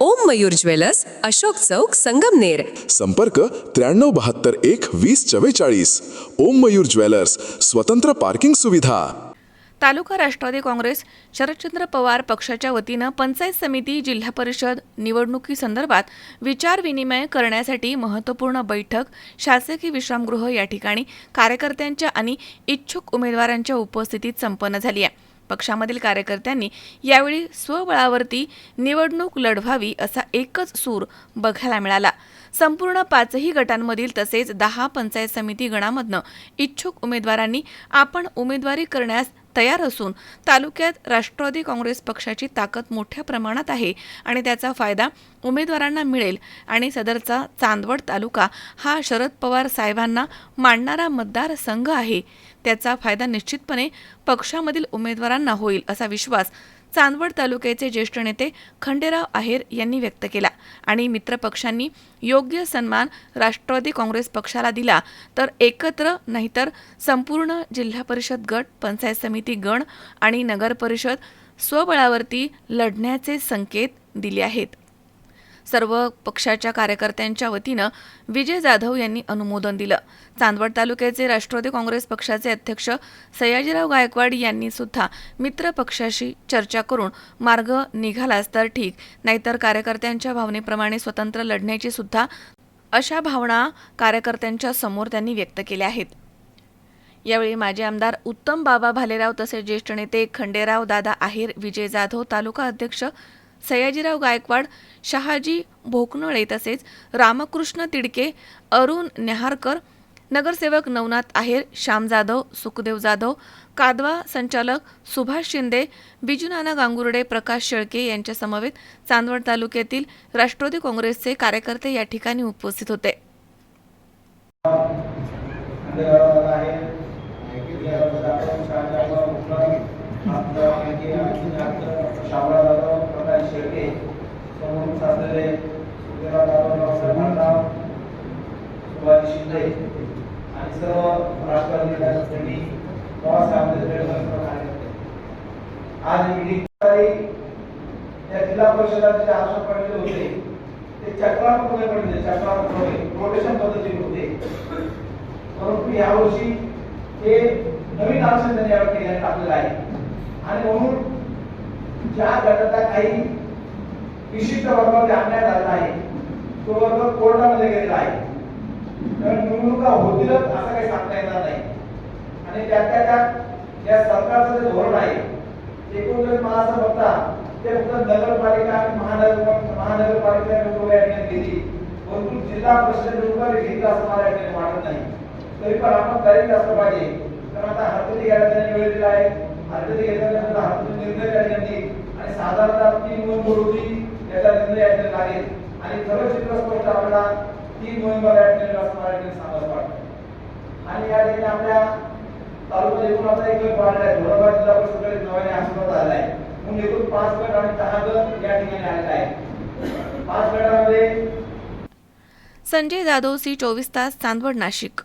ओम Mayur jewellers Ashok Chowk Sangamner संपर्क त्र्याण्णव बहात्तर एक वीस चव्वेचाळीस. ओम मयूर ज्वेलर्स स्वतंत्र पार्किंग सुविधा. तालुका राष्ट्रवादी काँग्रेस शरदचंद्र पवार पक्षाच्या वतीनं पंचायत समिती जिल्हा परिषद निवडणुकीसंदर्भात विचारविनिमय करण्यासाठी महत्त्वपूर्ण बैठक शासकीय विश्रामगृह या ठिकाणी कार्यकर्त्यांच्या आणि इच्छुक उमेदवारांच्या उपस्थितीत संपन्न झाली आहे. पक्षामधील कार्यकर्त्यांनी यावेळी स्वबळावरती निवडणूक लढवावी असा एकच सूर बघायला मिळाला. संपूर्ण पाचही गटांमधील तसेच दहा पंचायत समिती गणामधनं इच्छुक उमेदवारांनी आपण उमेदवारी करण्यास तयार असून तालुक्यात राष्ट्रवादी काँग्रेस पक्षाची ताकद मोठ्या प्रमाणात आहे आणि त्याचा फायदा उमेदवारांना मिळेल आणि सदरचा चांदवड तालुका हा शरद पवार साहेबांना मांडणारा मतदारसंघ आहे. त्याचा फायदा निश्चितपणे पक्षामधील उमेदवारांना होईल असा विश्वास चांदवड तालुक्याचे ज्येष्ठ नेते खंडेराव आहेर यांनी व्यक्त केला. आणि मित्रपक्षांनी योग्य सन्मान राष्ट्रवादी काँग्रेस पक्षाला दिला. तर एकत्र नाहीतर संपूर्ण जिल्हा परिषद गट पंचायत समिती गण आणि नगरपरिषद स्वबळावरती लढण्याचे संकेत दिले आहेत. सर्व पक्षाच्या कार्यकर्त्यांच्या वतीनं विजय जाधव यांनी अनुमोदन दिलं. चांदवड तालुक्याचे राष्ट्रवादी काँग्रेस पक्षाचे अध्यक्ष सयाजीराव गायकवाड यांनी सुद्धा मित्र पक्षाशी चर्चा करून मार्ग निघालाच तर ठीक नाहीतर कार्यकर्त्यांच्या भावनेप्रमाणे स्वतंत्र लढण्याची सुद्धा अशा भावना कार्यकर्त्यांच्या समोर त्यांनी व्यक्त केल्या आहेत. यावेळी माजी आमदार उत्तम बाबा भालेराव तसेच ज्येष्ठ नेते खंडेराव दादा आहेर विजय जाधव तालुका अध्यक्ष सयाजीराव गायकवाड शहाजी भोकनळे तसेच रामकृष्ण तिडके अरुण नेहारकर नगरसेवक नवनाथ आहेर श्याम जाधव सुखदेव जाधव कादवा संचालक सुभाष शिंदे बिजूनाना गांगुर्डे प्रकाश शेळके यांच्या समवेत चांदवड तालुक्यातील राष्ट्रवादी काँग्रेसचे कार्यकर्ते या ठिकाणी उपस्थित होते. शिंदे. आणि सर्व राष्ट्रवादी कार्यकर्त्यांनी प्रवासामध्ये कार्यकर्ते आज मीटिंग त्या जिल्हा परिषदाचे जे आरक्षण पडलेले होते ते चक्राप्रमाणे पडले रोटेशन पद्धतीने होते. परंतु यावर्षी हे नवीन आरक्षण त्यांनी यावेळी केल्याने टाकलेलं आहे. आणि म्हणून ज्या गटाचा काही विशिष्ट वर्गामध्ये आणण्यात आला आहे तो वर्ग कोर्टामध्ये गेलेला आहे. कारण निवडणुका होतीलच असं काही सांगता येणार नाही. आणि त्यातल्या त्या या सरकारचं जे धोरण आहे एकूणच मला असं बघता ते फक्त नगरपालिका आणि महानगर महानगरपालिका निवडणुका या ठिकाणी परंतु जिल्हा परिषद निवडणुका घेतली असं मला या ठिकाणी वाटत नाही. तरी पण आपण करेक्ट असलं पाहिजे. कारण आता हरकती घ्यायला त्यांनी वेळ दिला आहे. हरकती घेतल्यानंतर हरकती निर्णय त्या ठिकाणी आणि साधारणतः तीन नोव्हेंबर रोजी त्याचा निर्णय या लागेल आणि खरं चित्र स्पष्ट आपल्याला तीन नोव्हेंबर या ठिकाणी असं वाटतं. आणि या ठिकाणी आपल्या एकूण एक गट वाढला आहे. जिल्हा परिषद नव्याने आला आहे. म्हणून एकूण पाच गट आणि दहा गट या ठिकाणी आलेला आहे पाच गटामध्ये संजय जाधव सी चोवीस तास चांदवड नाशिक.